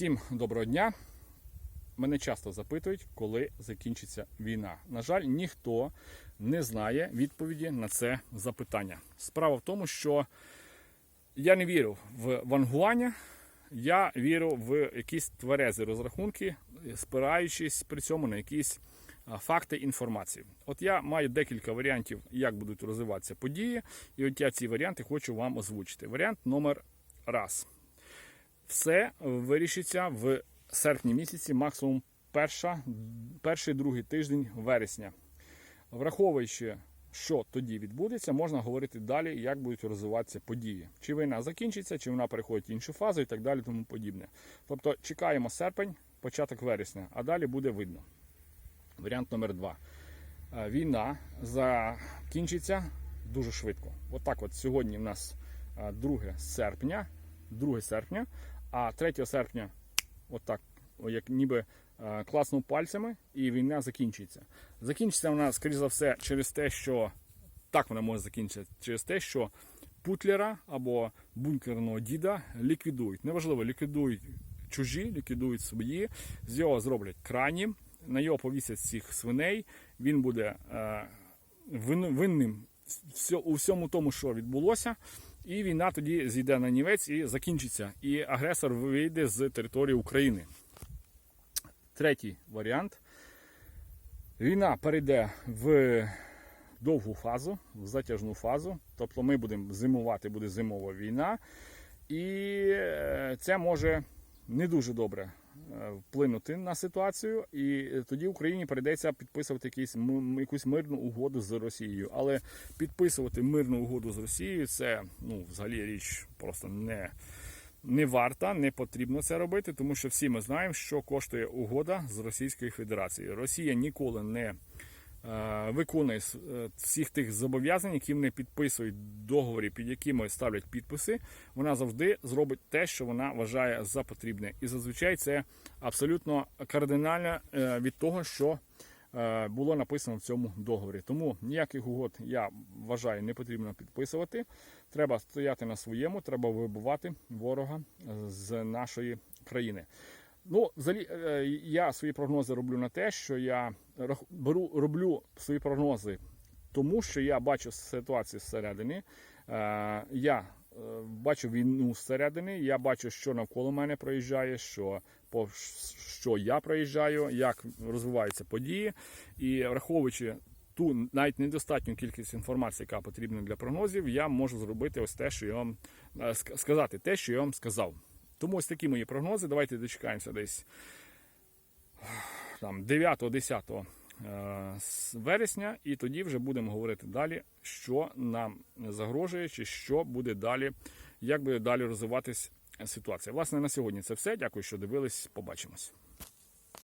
Всім доброго дня. Мене часто запитують, коли закінчиться війна. На жаль, ніхто не знає відповіді на це запитання. Справа в тому, що я не вірю в вангування, я вірю в якісь тверезі розрахунки, спираючись при цьому на якісь факти інформації. От я маю декілька варіантів, як будуть розвиватися події, і от я ці варіанти хочу вам озвучити. Варіант номер раз. Все вирішиться в серпні місяці, максимум перша, перший другий тиждень вересня. Враховуючи, що тоді відбудеться, можна говорити далі, як будуть розвиватися події. Чи війна закінчиться, чи вона переходить в іншу фазу і так далі, тому подібне. Тобто чекаємо серпень, початок вересня, а далі буде видно. Варіант номер два. Е, Війна закінчиться дуже швидко. Отак, от сьогодні в нас е, 2 серпня, 2 серпня, а 3 серпня, отак, як ніби е, класнув пальцями, і війна закінчиться. Закінчиться вона, скоріш за все, через те, що так вона може закінчитися, через те, що Путлера або бункерного діда ліквідують. Неважливо, ліквідують чужі, ліквідують свої, з його зроблять крані, на його повісять всіх свиней. Він буде е, винним у всьому тому, що відбулося. І війна тоді зійде на нівець і закінчиться. І агресор вийде з території України. Третій варіант. Війна перейде в довгу фазу, в затяжну фазу. Тобто ми будемо зимувати, буде зимова війна. І е, це може не дуже добре вплинути на ситуацію. І тоді Україні прийдеться підписувати якісь, якусь мирну угоду з Росією. Але підписувати мирну угоду з Росією це ну, взагалі річ просто не. Не варта, не потрібно це робити, тому що всі ми знаємо, що коштує угода з Російською Федерацією. Росія ніколи не е, виконує с- е, всіх тих зобов'язань, які вони підписують договорі, під якими ставлять підписи. Вона завжди зробить те, що вона вважає за потрібне. І зазвичай це абсолютно кардинально е, від того, що е, було написано в цьому договорі. Тому ніяких угод я вважаю не потрібно підписувати. Треба стояти на своєму, треба вибивати ворога з нашої країни. Ну, взагалі, е, я свої прогнози роблю на те, що я беру, роблю свої прогнози, тому що я бачу ситуацію зсередини. Е, Я е, бачу війну зсередини, я бачу, що навколо мене проїжджає, що по що я проїжджаю, як розвиваються події, і враховуючи ту навіть недостатню кількість інформації, яка потрібна для прогнозів, я можу зробити ось те, що я вам е, сказати, те, що я вам сказав. Тому ось такі мої прогнози. Давайте дочекаємося десь там 9-10 е, вересня, і тоді вже будемо говорити далі, що нам загрожує, чи що буде далі, як буде далі розвиватись ситуація. Власне, на сьогодні це все. Дякую, що дивились. Побачимось.